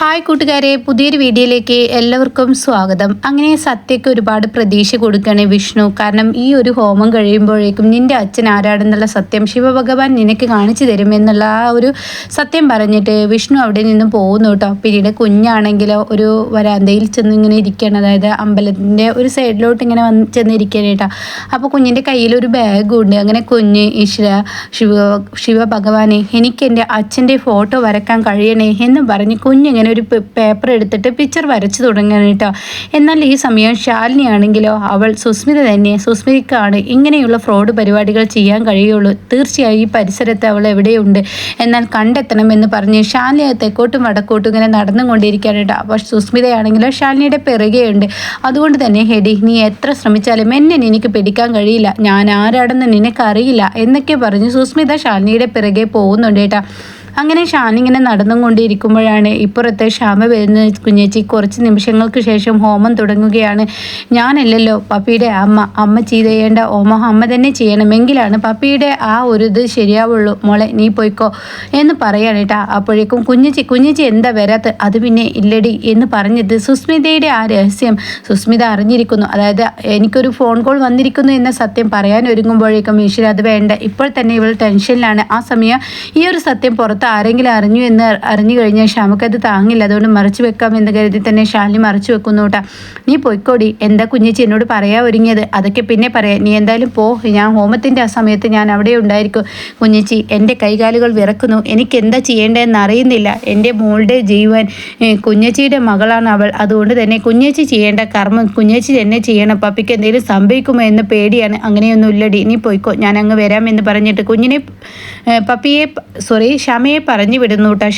Hi കൂട്ടുകാരെ പുതിയൊരു വീഡിയോയിലേക്ക് എല്ലാവർക്കും സ്വാഗതം. അങ്ങനെ സത്യക്ക് ഒരുപാട് പ്രതീക്ഷ കൊടുക്കുകയാണ് വിഷ്ണു. കാരണം ഈ ഒരു ഹോമം കഴിയുമ്പോഴേക്കും നിന്റെ അച്ഛൻ ആരാടെന്നുള്ള സത്യം ശിവഭഗവാൻ നിനക്ക് കാണിച്ചു തരും എന്നുള്ള ആ ഒരു സത്യം പറഞ്ഞിട്ട് വിഷ്ണു അവിടെ നിന്ന് പോകുന്നു കേട്ടോ. പിന്നീട് കുഞ്ഞാണെങ്കിലോ ഒരു വരാന്തയിൽ ചെന്ന് ഇങ്ങനെ ഇരിക്കുകയാണ്. അതായത് അമ്പലത്തിന്റെ ഒരു സൈഡിലോട്ട് ഇങ്ങനെ വന്ന് ചെന്നിരിക്കുകയാണ് കേട്ടോ. അപ്പോൾ കുഞ്ഞിന്റെ കയ്യിൽ ഒരു ബാഗും ഉണ്ട്. അങ്ങനെ കുഞ്ഞ് ഈശ്വര ശിവ ശിവഭഗവാനെ എനിക്ക് എന്റെ അച്ഛന്റെ ഫോട്ടോ വരക്കാൻ കഴിയണേ എന്ന് പറഞ്ഞ് കുഞ്ഞിങ്ങനെ ഒരു പേപ്പർ എടുത്തിട്ട് പിക്ചർ വരച്ചു തുടങ്ങുകയാണ് കേട്ടോ എന്നാൽ ഈ സമയം ശാലിനി ആണെങ്കിലോ അവൾ സുസ്മിത തന്നെ സുസ്മിതക്കാണ് ഇങ്ങനെയുള്ള ഫ്രോഡ് പരിപാടികൾ ചെയ്യാൻ കഴിയുള്ളൂ. തീർച്ചയായും ഈ പരിസരത്ത് അവൾ എവിടെയുണ്ട്? എന്നാൽ കണ്ടെത്തണമെന്ന് പറഞ്ഞ് ശാലിനി തെക്കോട്ടും വടക്കോട്ടും ഇങ്ങനെ നടന്നുകൊണ്ടിരിക്കുകയാണ് അപ്പോൾ സുസ്മിതയാണെങ്കിലോ ശാലിനിയുടെ പിറകെയുണ്ട്. അതുകൊണ്ട് തന്നെ ഹെഡി നീ എത്ര ശ്രമിച്ചാലും എന്നെ എനിക്ക് പിടിക്കാൻ കഴിയില്ല. ഞാൻ ആരാടെന്ന് നിനക്കറിയില്ല എന്നൊക്കെ പറഞ്ഞ് സുസ്മിത ശാലിനിയുടെ പിറകെ പോകുന്നുണ്ട് കേട്ടോ. അങ്ങനെ ഷാൻ ഇങ്ങനെ നടന്നുകൊണ്ടിരിക്കുമ്പോഴാണ് ഇപ്പുറത്തെ ക്ഷാമ വരുന്ന കുഞ്ഞേച്ചി കുറച്ച് നിമിഷങ്ങൾക്ക് ശേഷം ഹോമം തുടങ്ങുകയാണ്. ഞാനല്ലല്ലോ പപ്പിയുടെ അമ്മ. അമ്മ ചെയ്തേണ്ട ഹോമം അമ്മ തന്നെ ചെയ്യണമെങ്കിലാണ് പപ്പിയുടെ ആ ഒരു ഇത് ശരിയാവുള്ളൂ. മോളെ നീ പോയിക്കോ എന്ന് പറയാണ് കേട്ടാ അപ്പോഴേക്കും കുഞ്ഞച്ചി കുഞ്ഞച്ചി എന്താ വരാത്ത? അത് പിന്നെ ഇല്ലടി എന്ന് പറഞ്ഞത് സുസ്മിതയുടെ ആ രഹസ്യം സുസ്മിത അറിഞ്ഞിരിക്കുന്നു. അതായത് എനിക്കൊരു ഫോൺ കോൾ വന്നിരിക്കുന്നു എന്ന സത്യം പറയാൻ ഒരുങ്ങുമ്പോഴേക്കും ഈശ്വര അത് വേണ്ട. ഇപ്പോൾ തന്നെ ഇവൾ ടെൻഷനിലാണ്. ആ സമയം ഈ ഒരു സത്യം പുറത്ത് പുറത്ത് ആരെങ്കിലും അറിഞ്ഞു എന്ന് അറിഞ്ഞു കഴിഞ്ഞാൽ ഷാമക്കത് താങ്ങില്ല. അതുകൊണ്ട് മറച്ചു വെക്കാം എന്ന് കരുതി തന്നെ ഷാലിനി മറച്ചു വെക്കുന്നു കേട്ടാ നീ പൊയ്ക്കോടി. എന്താ കുഞ്ഞിച്ചി എന്നോട് പറയാ ഒരുങ്ങിയത്? അതൊക്കെ പിന്നെ പറയാം. നീ എന്തായാലും പോ. ഞാൻ ഹോമത്തിന്റെ ആ സമയത്ത് ഞാൻ അവിടെ ഉണ്ടായിരിക്കും. കുഞ്ഞിച്ചി എന്റെ കൈകാലുകൾ വിറക്കുന്നു. എനിക്ക് എന്താ ചെയ്യേണ്ടതെന്ന് അറിയുന്നില്ല. എന്റെ മോളുടെ ജീവൻ കുഞ്ഞച്ചിയുടെ മകളാണ് അവൾ. അതുകൊണ്ട് തന്നെ കുഞ്ഞച്ചി ചെയ്യേണ്ട കർമ്മം കുഞ്ഞച്ചി തന്നെ ചെയ്യണം. പപ്പിക്ക് എന്തെങ്കിലും സംഭവിക്കുമോ എന്ന് പേടിയാണ്. അങ്ങനെയൊന്നും ഇല്ലടി. നീ പോയിക്കോ. ഞാൻ അങ്ങ് വരാമെന്ന് പറഞ്ഞിട്ട് കുഞ്ഞിനെ പപ്പിയെ സോറി ഷമയെ പറഞ്ഞു വിടുന്നു കേട്ടോ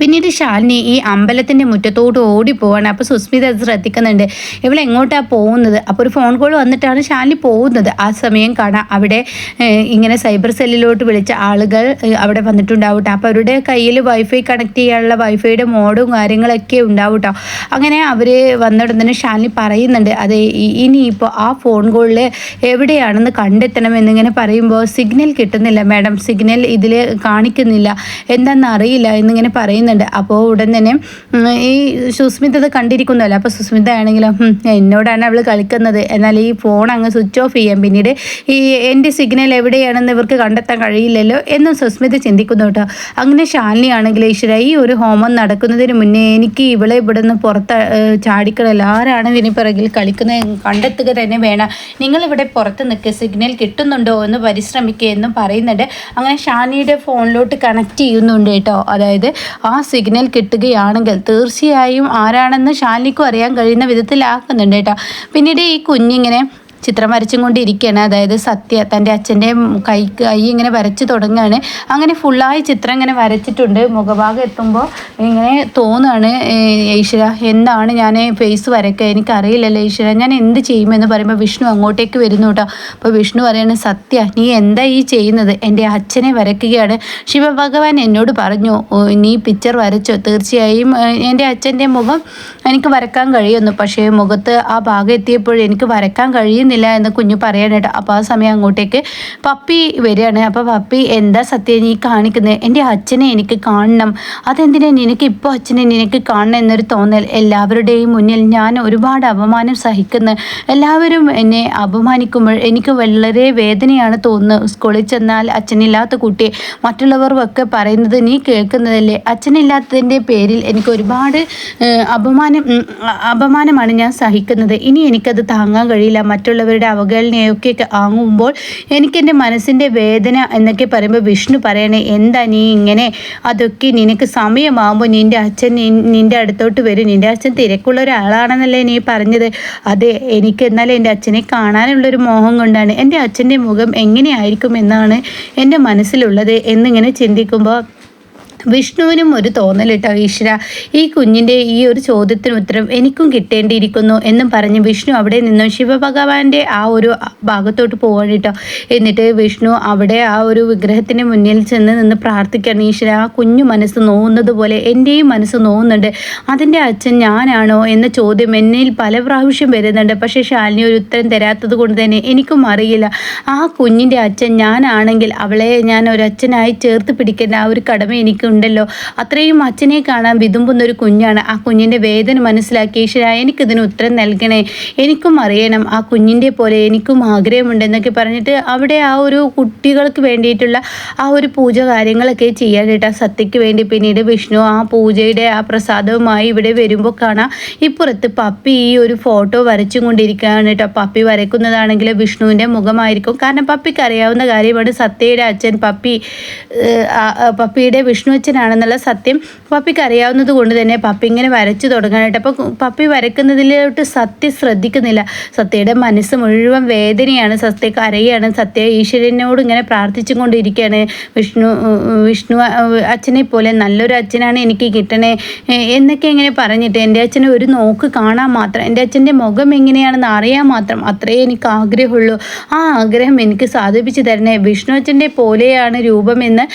പിന്നീട് ശാലിനി ഈ അമ്പലത്തിന്റെ മുറ്റത്തോട്ട് ഓടിപ്പോവാണ്. അപ്പോൾ സുസ്മിത ശ്രദ്ധിക്കുന്നുണ്ട്. ഇവൾ എങ്ങോട്ടാണ് പോകുന്നത്? അപ്പോൾ ഒരു ഫോൺ കോൾ വന്നിട്ടാണ് ശാലിനി പോകുന്നത്. ആ സമയം കാണാം. അവിടെ ഇങ്ങനെ സൈബർ സെല്ലിലോട്ട് വിളിച്ച ആളുകൾ അവിടെ വന്നിട്ടുണ്ടാവട്ടെ അപ്പോൾ അവരുടെ കയ്യിൽ വൈഫൈ കണക്ട് ചെയ്യാനുള്ള വൈഫൈയുടെ മോഡും കാര്യങ്ങളൊക്കെ ഉണ്ടാവും കേട്ടോ. അങ്ങനെ അവർ വന്നിടുന്നതിന് ശാലിനി പറയുന്നുണ്ട്. അതെ ഇനിയിപ്പോൾ ആ ഫോൺ കോളിൽ എവിടെയാണെന്ന് കണ്ടെത്തണം എന്നിങ്ങനെ പറയുമ്പോൾ സിഗ്നൽ കിട്ടുന്നില്ല. മാഡം സിഗ്നൽ ഇതിൽ കാണിക്കുന്നില്ല. എന്താണെന്ന് അറിയില്ല എന്നിങ്ങനെ പറയുന്നു പറയുന്നുണ്ട്. അപ്പോൾ ഉടൻ തന്നെ ഈ സുസ്മിത അത് കണ്ടിരിക്കുന്നല്ലോ. അപ്പോൾ സുസ്മിത ആണെങ്കിലും എന്നോടാണ് അവൾ കളിക്കുന്നത്. എന്നാൽ ഈ ഫോൺ അങ്ങ് സ്വിച്ച് ഓഫ് ചെയ്യാം. പിന്നീട് ഈ എന്റെ സിഗ്നൽ എവിടെയാണെന്ന് ഇവർക്ക് കണ്ടെത്താൻ കഴിയില്ലല്ലോ എന്നും സുസ്മിത ചിന്തിക്കുന്നു കേട്ടോ. അങ്ങനെ ശാലിനി ആണെങ്കിൽ ഈശ്വര ഈ ഒരു ഹോമം നടക്കുന്നതിന് മുന്നേ എനിക്ക് ഇവളെ ഇവിടെ നിന്ന് പുറത്ത് ചാടിക്കണല്ലോ ആരാണ് ഇതിന് പിറകിൽ കളിക്കുന്നത്. കണ്ടെത്തുക തന്നെ വേണം. നിങ്ങളിവിടെ പുറത്ത് നിൽക്കുക സിഗ്നൽ കിട്ടുന്നുണ്ടോ എന്ന് പരിശ്രമിക്കുക എന്നും പറയുന്നുണ്ട്. അങ്ങനെ ഷാനിയുടെ ഫോണിലോട്ട് കണക്ട് ചെയ്യുന്നുണ്ട് കേട്ടോ. അതായത് ആ സിഗ്നൽ കിട്ടുകയാണെങ്കിൽ തീർച്ചയായും ആരാണെന്ന് ഷാലിനിക്കും അറിയാൻ കഴിയുന്ന വിധത്തിലാക്കുന്നുണ്ട് കേട്ടോ. പിന്നീട് ഈ കുഞ്ഞിങ്ങനെ ചിത്രം വരച്ചും കൊണ്ടിരിക്കുകയാണ് അതായത് സത്യ തന്റെ അച്ഛന്റെ കൈ കൈ ഇങ്ങനെ വരച്ച് തുടങ്ങുകയാണ്. അങ്ങനെ ഫുള്ളായി ചിത്രം ഇങ്ങനെ വരച്ചിട്ടുണ്ട്. മുഖഭാഗം എത്തുമ്പോൾ ഇങ്ങനെ തോന്നുകയാണ് ഈശ്വര എന്താണ് ഞാൻ ഫേസ് വരയ്ക്കുക എനിക്കറിയില്ലല്ലോ ഈശ്വര ഞാൻ എന്ത് ചെയ്യുമെന്ന് പറയുമ്പോൾ വിഷ്ണു അങ്ങോട്ടേക്ക് വരുന്നു കേട്ടോ. അപ്പോൾ വിഷ്ണു പറയാണ് സത്യ നീ എന്താ ഈ ചെയ്യുന്നത്? എന്റെ അച്ഛനെ വരയ്ക്കുകയാണ്. ശിവഭഗവാൻ എന്നോട് പറഞ്ഞു നീ പിക്ചർ വരച്ചോ? തീർച്ചയായും എന്റെ അച്ഛന്റെ മുഖം എനിക്ക് വരക്കാൻ കഴിയുന്നു. പക്ഷേ മുഖത്ത് ആ ഭാഗം എത്തിയപ്പോൾ എനിക്ക് വരക്കാൻ കഴിയുന്നു പറ്റുന്നില്ല എന്ന് കുഞ്ഞു പറയാനായിട്ട് അപ്പോൾ ആ സമയം അങ്ങോട്ടേക്ക് പപ്പി വരികയാണ്. അപ്പോൾ പപ്പി എന്താ സത്യം നീ കാണിക്കുന്നത് എന്റെ അച്ഛനെ എനിക്ക് കാണണം. അതെന്തിനാ നിനക്ക് ഇപ്പോൾ അച്ഛനെ നിനക്ക് കാണണം എന്നൊരു തോന്നൽ? എല്ലാവരുടെയും മുന്നിൽ ഞാൻ ഒരുപാട് അപമാനം സഹിക്കുന്നു. എല്ലാവരും എന്നെ അപമാനിക്കുമ്പോൾ എനിക്ക് വളരെ വേദനയാണ് തോന്നുന്നത് സ്കൂളിൽ ചെന്നാൽ അച്ഛനില്ലാത്ത കുട്ടിയെ മറ്റുള്ളവർ ഒക്കെ പറയുന്നത് നീ കേൾക്കുന്നതല്ലേ? അച്ഛനില്ലാത്തതിന്റെ പേരിൽ എനിക്ക് ഒരുപാട് അപമാനം അപമാനമാണ് ഞാൻ സഹിക്കുന്നത്. ഇനി എനിക്കത് താങ്ങാൻ കഴിയില്ല. മറ്റുള്ള മറ്റുള്ളവരുടെ അവഗണനയൊക്കെ ആങ്ങുമ്പോൾ എനിക്കെന്റെ മനസ്സിന്റെ വേദന എന്നൊക്കെ പറയുമ്പോൾ വിഷ്ണു പറയണേ എന്താ നീ ഇങ്ങനെ? അതൊക്കെ നിനക്ക് സമയമാകുമ്പോൾ നിന്റെ അച്ഛൻ നിന്റെ അടുത്തോട്ട് വരും. നിന്റെ അച്ഛൻ തിരക്കുള്ള ഒരാളാണെന്നല്ലേ നീ പറഞ്ഞത്? അതെ എനിക്ക് എന്നാലും എന്റെ അച്ഛനെ കാണാനുള്ളൊരു മോഹം കൊണ്ടാണ്. എന്റെ അച്ഛന്റെ മുഖം എങ്ങനെയായിരിക്കും എന്നാണ് എന്റെ മനസ്സിലുള്ളത് എന്നിങ്ങനെ ചിന്തിക്കുമ്പോൾ വിഷ്ണുവിനും ഒരു തോന്നലിട്ടോ ഈശ്വര ഈ കുഞ്ഞിന്റെ ഈ ഒരു ചോദ്യത്തിന് ഉത്തരം എനിക്കും കിട്ടേണ്ടിയിരിക്കുന്നു എന്നും പറഞ്ഞ് വിഷ്ണു അവിടെ നിന്നും ശിവഭഗവാന്റെ ആ ഒരു ഭാഗത്തോട്ട് പോവാണ് കേട്ടോ. എന്നിട്ട് വിഷ്ണു അവിടെ ആ ഒരു വിഗ്രഹത്തിന് മുന്നിൽ ചെന്ന് നിന്ന് പ്രാർത്ഥിക്കുകയാണ് ഈശ്വര ആ കുഞ്ഞു മനസ്സ് നോവുന്നത് പോലെ എന്റെയും മനസ്സ് നോവുന്നുണ്ട്. അതിന്റെ അച്ഛൻ ഞാനാണോ? എന്ന ചോദ്യം എന്നിൽ പല പ്രാവശ്യം വരുന്നുണ്ട്. പക്ഷേ ശാലിനി ഒരു ഉത്തരം തരാത്തത് കൊണ്ട് തന്നെ എനിക്കും അറിയില്ല. ആ കുഞ്ഞിന്റെ അച്ഛൻ ഞാനാണെങ്കിൽ അവളെ ഞാൻ ഒരു അച്ഛനായി ചേർത്ത് പിടിക്കേണ്ട ആ ഒരു കടമ എനിക്കും ഉണ്ടല്ലോ. അത്രയും അച്ഛനെ കാണാൻ വിതുമ്പുന്ന ഒരു കുഞ്ഞാണ്. ആ കുഞ്ഞിന്റെ വേദന മനസ്സിലാക്കി ഈശ്വര എനിക്കിതിന് ഉത്തരം നൽകണേ. എനിക്കും അറിയണം ആ കുഞ്ഞിന്റെ പോലെ എനിക്കും ആഗ്രഹമുണ്ട് എന്നൊക്കെ പറഞ്ഞിട്ട് അവിടെ ആ ഒരു കുട്ടികൾക്ക് വേണ്ടിയിട്ടുള്ള ആ ഒരു പൂജ കാര്യങ്ങളൊക്കെ ചെയ്യാനായിട്ട് ആ സത്യയ്ക്ക് വേണ്ടി പിന്നീട് വിഷ്ണു ആ പൂജയുടെ ആ പ്രസാദവുമായി ഇവിടെ വരുമ്പോൾ കാണാം. ഇപ്പുറത്ത് പപ്പി ഈ ഒരു ഫോട്ടോ വരച്ചും കൊണ്ടിരിക്കുകയാണ് കേട്ടോ പപ്പി വരയ്ക്കുന്നതാണെങ്കിൽ വിഷ്ണുവിന്റെ മുഖമായിരിക്കും. കാരണം പപ്പിക്ക് അറിയാവുന്ന കാര്യമാണ് സത്യയുടെ അച്ഛൻ പപ്പി പപ്പിയുടെ വിഷ്ണു അച്ഛനാണെന്നുള്ള സത്യം പപ്പിക്ക് അറിയാവുന്നത് കൊണ്ട് തന്നെ പപ്പി ഇങ്ങനെ വരച്ചു തുടങ്ങാനായിട്ട്. അപ്പോൾ പപ്പി വരയ്ക്കുന്നതിലോട്ട് സത്യ ശ്രദ്ധിക്കുന്നില്ല. സത്യയുടെ മനസ്സ് മുഴുവൻ വേദനയാണ് സത്യ കരയാണ് സത്യ ഈശ്വരനോട് ഇങ്ങനെ പ്രാർത്ഥിച്ചും കൊണ്ടിരിക്കുകയാണ്. വിഷ്ണു വിഷ്ണു അച്ഛനെ പോലെ നല്ലൊരു അച്ഛനാണ് എനിക്ക് കിട്ടണേ എന്നൊക്കെ ഇങ്ങനെ പറഞ്ഞിട്ട് എന്റെ അച്ഛനെ ഒരു നോക്ക് കാണാൻ മാത്രം എന്റെ അച്ഛന്റെ മുഖം എങ്ങനെയാണെന്ന് അറിയാൻ മാത്രം അത്രേ എനിക്ക് ആഗ്രഹമുള്ളൂ. ആ ആഗ്രഹം എനിക്ക് സാധിപ്പിച്ചു തരണേ. വിഷ്ണു അച്ഛന്റെ പോലെയാണ് രൂപമെന്ന്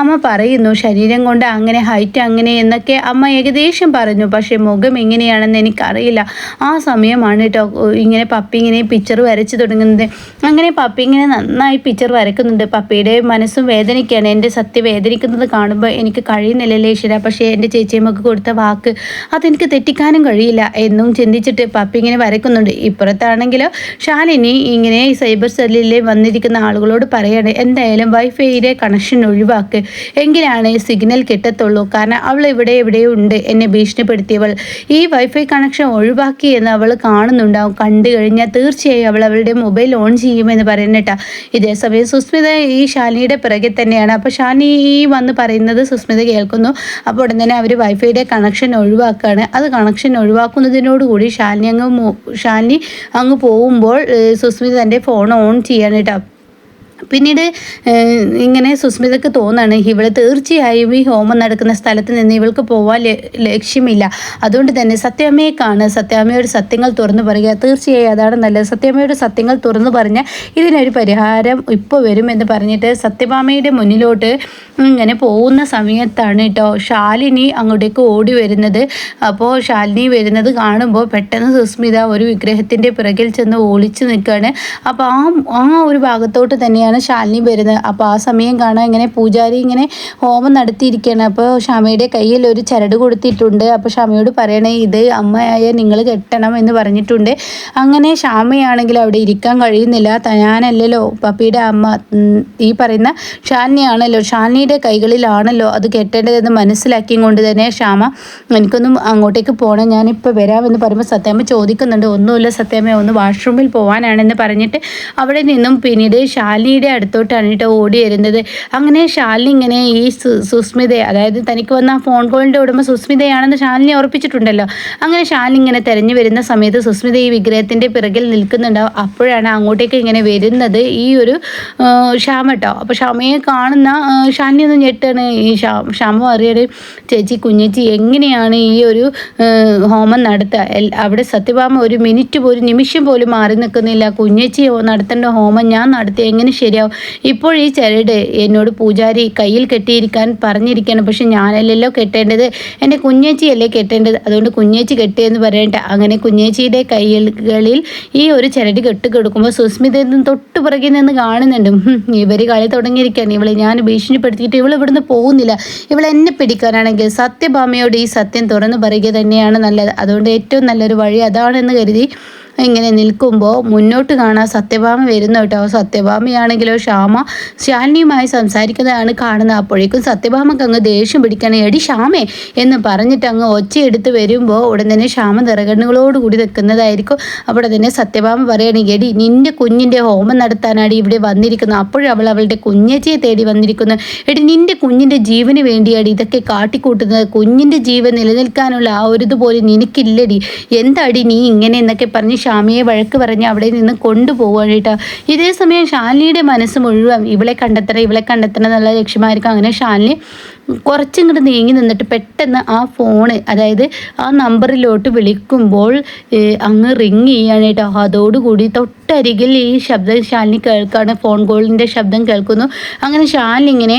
അമ്മ പറയുന്നു. ശരീരം കൊണ്ട് അങ്ങനെ ഹൈറ്റ് അങ്ങനെ എന്നൊക്കെ അമ്മ ഏകദേശം പറഞ്ഞു. പക്ഷേ മുഖം എങ്ങനെയാണെന്ന് എനിക്കറിയില്ല. ആ സമയമാണ് കേട്ടോ ഇങ്ങനെ പപ്പി ഇങ്ങനെ പിക്ചർ വരച്ചു തുടങ്ങുന്നത്. അങ്ങനെ പപ്പി ഇങ്ങനെ നന്നായി പിക്ചർ വരക്കുന്നുണ്ട്. പപ്പിയുടെ മനസ്സും വേദനിക്കുകയാണ് എന്റെ സത്യം വേദനിക്കുന്നത് കാണുമ്പോൾ എനിക്ക് കഴിയുന്നില്ലല്ലേ ഈശ്വര. പക്ഷേ എന്റെ ചേച്ചിയമ്മക്ക് കൊടുത്ത വാക്ക് അതെനിക്ക് തെറ്റിക്കാനും കഴിയില്ല എന്നും ചിന്തിച്ചിട്ട് പപ്പി ഇങ്ങനെ വരക്കുന്നുണ്ട്. ഇപ്പുറത്താണെങ്കിൽ ഷാലിനി ഇങ്ങനെ സൈബർ സെല്ലിൽ വന്നിരിക്കുന്ന ആളുകളോട് പറയാണ് എന്തായാലും വൈഫൈയിലെ കണക്ഷൻ ഒഴിവാക്ക്. എങ്കിലാണ് സിഗ്നൽ കിട്ടത്തുള്ളൂ. കാരണം അവൾ ഇവിടെ എവിടെയോ ഉണ്ട് എന്നെ ഭീഷണിപ്പെടുത്തിയവൾ. ഈ വൈഫൈ കണക്ഷൻ ഒഴിവാക്കി എന്ന് അവൾ കാണുന്നുണ്ടാവും. കണ്ടു കഴിഞ്ഞാൽ തീർച്ചയായും അവൾ അവളുടെ മൊബൈൽ ഓൺ ചെയ്യുമെന്ന് പറയുന്നട്ടാ ഇതേ സമയം സുസ്മിത ഈ ഷാനിയുടെ പിറകെ തന്നെയാണ്. അപ്പോൾ ഷാനി ഈ വന്ന് പറയുന്നത് സുസ്മിത കേൾക്കുന്നു. അപ്പോൾ ഉടൻ തന്നെ അവർ വൈഫൈയുടെ കണക്ഷൻ ഒഴിവാക്കുകയാണ്. അത് കണക്ഷൻ ഒഴിവാക്കുന്നതിനോടുകൂടി ശാലിനി അങ്ങ് ഷാനി അങ്ങ് പോകുമ്പോൾ സുസ്മിത തന്റെ ഫോൺ ഓൺ ചെയ്യാനായിട്ടാ പിന്നീട് ഇങ്ങനെ സുസ്മിതക്ക് തോന്നാണ് ഇവൾ തീർച്ചയായും ഈ ഹോമം നടക്കുന്ന സ്ഥലത്ത് നിന്ന് ഇവൾക്ക് പോവാൻ ലക്ഷ്യമില്ല. അതുകൊണ്ട് തന്നെ സത്യാമ്മയെ കാണുക. സത്യാമ്മയോട് സത്യങ്ങൾ തുറന്നു പറയുക. തീർച്ചയായും അതാണ് നല്ലത്. സത്യാമ്മയോട് സത്യങ്ങൾ തുറന്നു പറഞ്ഞാൽ ഇതിനൊരു പരിഹാരം ഇപ്പോൾ വരുമെന്ന് പറഞ്ഞിട്ട് സത്യഭാമയുടെ മുന്നിലോട്ട് ഇങ്ങനെ പോകുന്ന സമയത്താണ് കേട്ടോ ശാലിനി അങ്ങോട്ടേക്ക് ഓടി വരുന്നത്. അപ്പോൾ ശാലിനി വരുന്നത് കാണുമ്പോൾ പെട്ടെന്ന് സുസ്മിത ഒരു വിഗ്രഹത്തിന്റെ പിറകിൽ ചെന്ന് ഒളിച്ചു നിൽക്കുകയാണ്. അപ്പോൾ ആ ആ ഒരു ഭാഗത്തോട്ട് തന്നെയാണ് ശാലിനി വരുന്നത് അപ്പോൾ ആ സമയം കാണാൻ ഇങ്ങനെ പൂജാരി ഇങ്ങനെ ഹോമം നടത്തിയിരിക്കുകയാണ്. അപ്പോൾ ഷമയുടെ കയ്യിൽ ഒരു ചരട് കൊടുത്തിട്ടുണ്ട്. അപ്പോൾ ഷമയോട് പറയണേ ഇത് അമ്മയായ നിങ്ങൾ കെട്ടണം എന്ന് പറഞ്ഞിട്ടുണ്ട്. അങ്ങനെ ഷാമയാണെങ്കിൽ അവിടെ ഇരിക്കാൻ കഴിയുന്നില്ല. ഞാനല്ലല്ലോ പപ്പിയുടെ അമ്മ. ഈ പറയുന്ന ഷാലിനിയാണല്ലോ ഷാലിനിയുടെ കൈകളിലാണല്ലോ അത് കെട്ടേണ്ടതെന്ന് മനസ്സിലാക്കിയും കൊണ്ട് തന്നെ ഷാമ എനിക്കൊന്നും അങ്ങോട്ടേക്ക് പോകണം ഞാനിപ്പോൾ വരാമെന്ന് പറയുമ്പോൾ സത്യാമ്മ ചോദിക്കുന്നുണ്ട്. ഒന്നുമില്ല സത്യാമ്മ ഒന്ന് വാഷ്റൂമിൽ പോകാനാണെന്ന് പറഞ്ഞിട്ട് അവിടെ നിന്നും പിന്നീട് ശാലിനിയുടെ അടുത്തോട്ടാണ് കേട്ടോ ഓടി വരുന്നത്. അങ്ങനെ ശാലിനി ഇങ്ങനെ ഈ സു സുസ്മിതയെ അതായത് തനിക്ക് വന്ന ആ ഫോൺ കോളിന്റെ ഉടമ സുസ്മിതയാണെന്ന് ശാലിനി ഉറപ്പിച്ചിട്ടുണ്ടല്ലോ. അങ്ങനെ ശാലിനി ഇങ്ങനെ തെരഞ്ഞു വരുന്ന സമയത്ത് സുസ്മിത ഈ വിഗ്രഹത്തിന്റെ പിറകിൽ നിൽക്കുന്നുണ്ടാവും. അപ്പോഴാണ് അങ്ങോട്ടേക്ക് ഇങ്ങനെ വരുന്നത് ഈ ഒരു ശ്യാമ കേട്ടോ അപ്പോൾ ഷാമയെ കാണുന്ന ഷാലിനി ഒന്ന് ഞെട്ടാണ്. ഈ ക്ഷ ക്ഷമ അറിയണേ ചേച്ചി കുഞ്ഞേച്ചി എങ്ങനെയാണ് ഈ ഒരു ഹോമം നടത്തുക അവിടെ സത്യഭാമ ഒരു മിനിറ്റ് പോലും നിമിഷം പോലും മാറി നിൽക്കുന്നില്ല. കുഞ്ഞേച്ചി നടത്തേണ്ട ഹോമം ഞാൻ നടത്തി. എങ്ങനെ ശരിയാവും ഇപ്പോൾ ഈ ചരട് എന്നോട് പൂജാരി കയ്യിൽ കെട്ടിയിരിക്കാൻ പറഞ്ഞിരിക്കണം പക്ഷെ ഞാനല്ലല്ലോ കെട്ടേണ്ടത്. എന്റെ കുഞ്ഞേച്ചിയല്ലേ കെട്ടേണ്ടത്. അതുകൊണ്ട് കുഞ്ഞേച്ചി കെട്ടിയെന്ന് പറയട്ടെ അങ്ങനെ കുഞ്ഞേച്ചിയുടെ കൈകളിൽ ഈ ഒരു ചരട് കെട്ട് കൊടുക്കുമ്പോൾ സുസ്മിത തൊട്ട് പുറകിൽ നിന്ന് കാണുന്നുണ്ട്. ഇവർ കളി തുടങ്ങിയിരിക്കാൻ ഇവളെ ഞാൻ ഭീഷണിപ്പെടുത്തിയിട്ട് ഇവൾ ഇവിടുന്ന് പോകുന്നില്ല. ഇവൾ എന്നെ പിടിക്കാനാണെങ്കിൽ സത്യഭാമയോട് ഈ സത്യം തുറന്നു പറയുക തന്നെയാണ് നല്ലത്. അതുകൊണ്ട് ഏറ്റവും നല്ലൊരു വഴി അതാണെന്ന് കരുതി ഇങ്ങനെ നിൽക്കുമ്പോൾ മുന്നോട്ട് കാണാൻ സത്യഭാമ വരുന്നു കേട്ടോ. സത്യഭാമയാണെങ്കിലോ ശ്യാമ ശാലിനിയുമായി സംസാരിക്കുന്നതാണ് കാണുന്നത്. അപ്പോഴേക്കും സത്യഭാമക്ക് അങ്ങ് ദേഷ്യം പിടിക്കണം. എടി ശ്യാമേ എന്ന് പറഞ്ഞിട്ട് അങ്ങ് ഒച്ചയെടുത്ത് വരുമ്പോൾ ഉടൻ തന്നെ ശ്യാമ നിറകണ്ണുകളോടുകൂടി നിൽക്കുന്നതായിരിക്കും. അവിടെ തന്നെ സത്യഭാമ പറയുകയാണെങ്കിൽ എടി നിന്റെ കുഞ്ഞിന്റെ ഹോമം നടത്താനാണ് ഇവിടെ വന്നിരിക്കുന്നത്. അപ്പോഴും അവൾ അവളുടെ കുഞ്ഞച്ചയെ തേടി വന്നിരിക്കുന്നു എടി നിന്റെ കുഞ്ഞിന്റെ ജീവന് വേണ്ടിയാണ് ഇതൊക്കെ കാട്ടിക്കൂട്ടുന്നത്. കുഞ്ഞിന്റെ ജീവൻ നിലനിൽക്കാനുള്ള ആ ഒരു ഇതുപോലും നിനക്കില്ലടി. എന്താടി നീ ഇങ്ങനെ എന്നൊക്കെ പറഞ്ഞ് ഷാമിയെ വഴക്ക് പറഞ്ഞ് അവിടെ നിന്ന് കൊണ്ടുപോവുകയാണ് കേട്ടോ. ഇതേ സമയം ഷാലിനിയുടെ മനസ്സ് മുഴുവൻ ഇവളെ കണ്ടെത്തണം ഇവളെ കണ്ടെത്തണം എന്നുള്ള ലക്ഷ്യമായിരിക്കും. അങ്ങനെ ഷാലിനി കുറച്ചിങ്ങോട്ട് നീങ്ങി നിന്നിട്ട് പെട്ടെന്ന് ആ ഫോണ് അതായത് ആ നമ്പറിലോട്ട് വിളിക്കുമ്പോൾ അങ്ങ് റിങ് ചെയ്യാണ് കേട്ടോ. അതോടുകൂടി തൊട്ടരികിൽ ഈ ശബ്ദം ശാലിനി കേൾക്കാണ്. ഫോൺ കോളിന്റെ ശബ്ദം കേൾക്കുന്നു. അങ്ങനെ ശാലിനി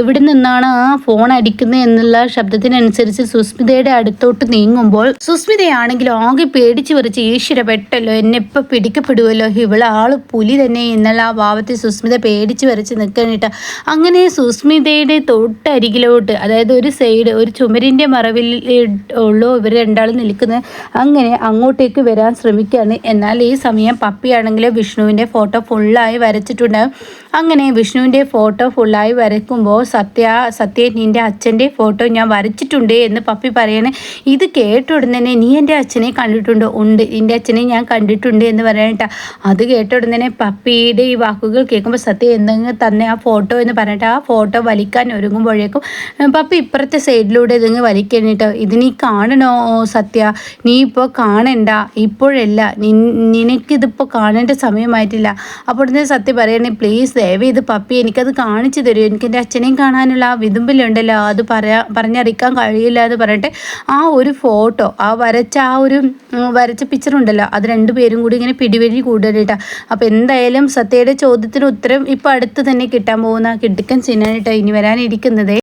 എവിടെ നിന്നാണ് ആ ഫോൺ അടിക്കുന്നത് എന്നുള്ള ശബ്ദത്തിനനുസരിച്ച് സുസ്മിതയുടെ അടുത്തോട്ട് നീങ്ങുമ്പോൾ സുസ്മിതയാണെങ്കിൽ ആകെ പേടിച്ച് പറിച്ച് ഈശ്വര പെട്ടല്ലോ എന്നെ ഇപ്പം പിടിക്കപ്പെടുമല്ലോ ഇവളെ ആൾ പുലി തന്നെ എന്നുള്ള ആ ഭാവത്തിൽ സുസ്മിത പേടിച്ച് വരച്ച് നിൽക്കാനിട്ട അങ്ങനെ സുസ്മിതയുടെ തൊട്ടരികിൽ അരികിലോട്ട് അതായത് ഒരു സൈഡ് ഒരു ചുമരിന്റെ മറവിൽ ഉള്ളൂ ഇവർ രണ്ടാളും നിൽക്കുന്നത് അങ്ങനെ അങ്ങോട്ടേക്ക് വരാൻ ശ്രമിക്കുകയാണ് എന്നാൽ ഈ സമയം പപ്പിയാണെങ്കിൽ വിഷ്ണുവിന്റെ ഫോട്ടോ ഫുള്ളായി വരച്ചിട്ടുണ്ട് അങ്ങനെ വിഷ്ണുവിന്റെ ഫോട്ടോ ഫുള്ളായി വരയ്ക്കുമ്പോൾ സത്യ സത്യ നിന്റെ അച്ഛന്റെ ഫോട്ടോ ഞാൻ വരച്ചിട്ടുണ്ട് എന്ന് പപ്പി പറയണേ. ഇത് കേട്ട ഉടനെ നീ എന്റെ അച്ഛനെ കണ്ടിട്ടുണ്ടോ? ഉണ്ട്. എന്റെ അച്ഛനെ ഞാൻ കണ്ടിട്ടുണ്ട് എന്ന് പറയണേട്ടാ അത് കേട്ട ഉടനെ പപ്പിയുടെ ഈ വാക്കുകൾ കേൾക്കുമ്പോൾ സത്യ എന്തെങ്കിലും തന്നെ ആ ഫോട്ടോ എന്ന് പറഞ്ഞിട്ട് ആ ഫോട്ടോ വലിക്കാൻ ഒരുങ്ങുമ്പോഴേക്കും പപ്പി ഇപ്പുറത്തെ സൈഡിലൂടെ ഇതിങ്ങ് വലിക്കണിട്ടോ ഇത് നീ കാണണോ സത്യ? നീ ഇപ്പോൾ കാണണ്ട. ഇപ്പോഴല്ല. നിനക്കിതിപ്പോൾ കാണേണ്ട സമയമായിട്ടില്ല. അപ്പോൾ സത്യ പറയണേ പ്ലീസ് ദയവ് ഇത് പപ്പി എനിക്കത് കാണിച്ചു തരൂ. എനിക്ക് എന്റെ അച്ഛനെയും കാണാനുള്ള ആ വിതുമ്പിലുണ്ടല്ലോ. അത് പറയാ പറഞ്ഞറിയിക്കാൻ കഴിയില്ല എന്ന് പറഞ്ഞിട്ട് ആ ഒരു ഫോട്ടോ ആ വരച്ച ആ ഒരു വരച്ച പിക്ചർ ഉണ്ടല്ലോ. അത് രണ്ടുപേരും കൂടി ഇങ്ങനെ പിടിവഴി കൂടുതലിട്ടാ അപ്പോൾ എന്തായാലും സത്യയുടെ ചോദ്യത്തിന് ഉത്തരം ഇപ്പോൾ അടുത്ത് തന്നെ കിട്ടാൻ പോകുന്ന കിടുക്കൻ സീനായിട്ടാണ് ഇനി വരാനിരിക്കുന്നത്.